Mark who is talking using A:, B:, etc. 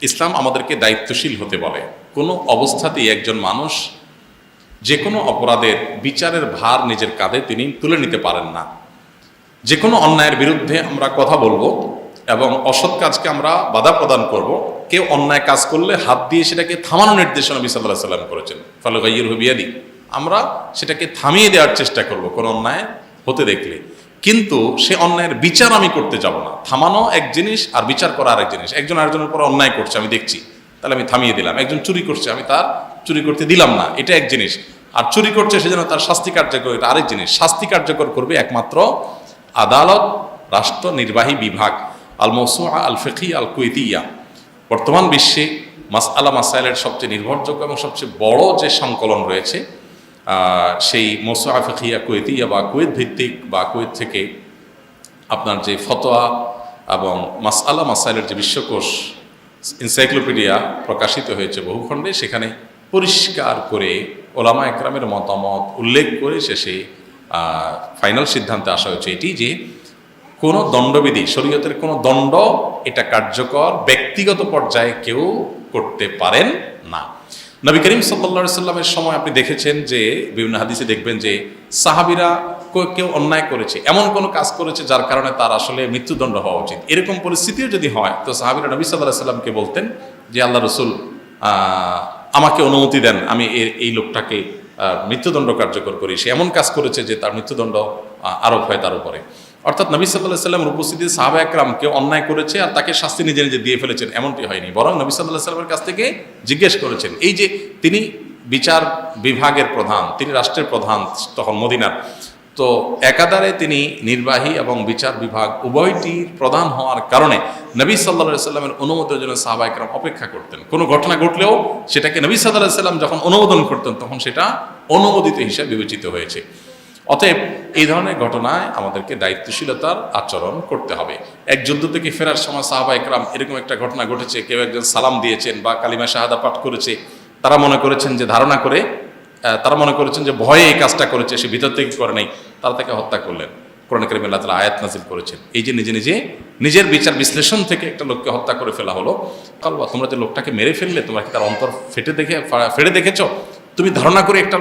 A: ইসলাম আমাদেরকে দায়িত্বশীল হতে বলে। কোনো অবস্থাতেই একজন মানুষ যে কোনো অপরাধের বিচারের ভার নিজের কাঁধে তিনি তুলে নিতে পারেন না। যে কোনো অন্যায়ের বিরুদ্ধে আমরা কথা বলব এবং অসৎ কাজকে আমরা বাধা প্রদান করব। কেউ অন্যায় কাজ করলে হাত দিয়ে সেটাকে থামানোর নির্দেশনা নবী সাল্লাহ সাল্লাম করেছেন। ফলে গাইয়ের হবিয়াদি আমরা সেটাকে থামিয়ে দেওয়ার চেষ্টা করব কোনো অন্যায় হতে দেখলে। কিন্তু সে অন্যায়ের বিচার আমি করতে যাব না। থামানো এক জিনিস আর বিচার করা আরেক জিনিস। একজন আরেকজনের উপর অন্যায় করছে, আমি দেখছি। তাহলে আমি থামিয়ে দিলাম। একজন চুরি করছে, আমি তার চুরি করতে দিলাম না। এটা এক জিনিস। আর চুরি করছে সে যেন তার শাস্তি কার্যকর, এটা আরেক জিনিস। শাস্তি কার্যকর করবে একমাত্র আদালত, রাষ্ট্র, নির্বাহী বিভাগ আল মৌসুয়া আল ফিকি আল কুয়েতিয়া বর্তমান বিশ্বে মাস আলা মাসাইলের সবচেয়ে নির্ভরযোগ্য এবং সবচেয়ে বড় যে সংকলন রয়েছে সেই মৌসুয়া ফিকিয়া কুয়েতিয়া বা কুয়েত ভিত্তিক বা কুয়েত থেকে আপনার যে ফতোয়া এবং মাস আলা মাসাইলের যে বিশ্বকোষ এনসাইক্লোপিডিয়া প্রকাশিত হয়েছে বহুখণ্ডে, সেখানে পরিষ্কার করে ওলামা একরামের মতামত উল্লেখ করে শেষে ফাইনাল সিদ্ধান্তে আসা হয়েছে এটি যে কোনো দণ্ডবিধি, শরীয়তের কোনো দণ্ড এটা কার্যকর ব্যক্তিগত পর্যায়ে কেউ করতে পারেন না। নবী করিম সাল্লা সাল্লামের সময় আপনি দেখেছেন যে বিভিন্ন হাদিসে দেখবেন যে সাহাবিরা কেউ অন্যায় করেছে, এমন কোনো কাজ করেছে যার কারণে তার আসলে মৃত্যুদণ্ড হওয়া উচিত। এরকম পরিস্থিতিও যদি হয়, তো সাহাবিরা নবী সাল্লাহ সাল্লামকে বলতেন যে আল্লাহ রসুল আমাকে অনুমতি দেন, আমি এই লোকটাকে মৃত্যুদণ্ড কার্যকর করি। সে এমন কাজ করেছে যে তার মৃত্যুদণ্ড আরোপ হয় তার উপরে। অর্থাৎ নবী সাল্লাহ সাল্লামের উপস্থিতিতে সাহাবা একরাম কেউ অন্যায় করেছে আর তাকে শাস্তি নিজে নিজে দিয়ে ফেলেছেন, এমনটি হয়নি। বরং নবী সাল্লাহ সাল্লামের কাছ থেকে জিজ্ঞেস করেছেন, এই যে তিনি বিচার বিভাগের প্রধান, তিনি রাষ্ট্রের প্রধান তখন মদিনার, তো একাধারে তিনি নির্বাহী এবং বিচার বিভাগ উভয়টির প্রধান হওয়ার কারণে নবী সাল্লা সাল্লামের অনুমোদনের জন্য সাহাবা একরাম অপেক্ষা করতেন। কোনো ঘটনা ঘটলেও সেটাকে নবী সাল্লাহ সাল্লাম যখন অনুমোদন করতেন, তখন সেটা অনুমোদিত হিসেবে বিবেচিত হয়েছে। অতএব এই ধরনের ঘটনায় আমাদেরকে দায়িত্বশীলতার আচরণ করতে হবে। এক যুদ্ধ থেকে ফেরার সময় সাহাবা একরাম এরকম একটা ঘটনা ঘটেছে, কেউ একজন সালাম দিয়েছেন বা কালিমা শাহাদা পাঠ করেছে, তারা মনে করেছেন যে ধারণা করে তারা মনে করেছেন যে ভয়ে এই কাজটা করেছে, সে ভিতর থেকে করে নাই, তারা তাকে হত্যা করলেন। কোরআন করিম আল্লাহ তালা আয়াত নাজিল করেছেন। এই যে নিজে নিজে নিজের বিচার বিশ্লেষণ থেকে একটা লোককে হত্যা করে ফেলা হলো তোমরা যে লোকটাকে মেরে ফেললে, তোমরা কি তার অন্তর ফেটে দেখে ফেটে দেখেছ? তুমি ধারণা করে একটা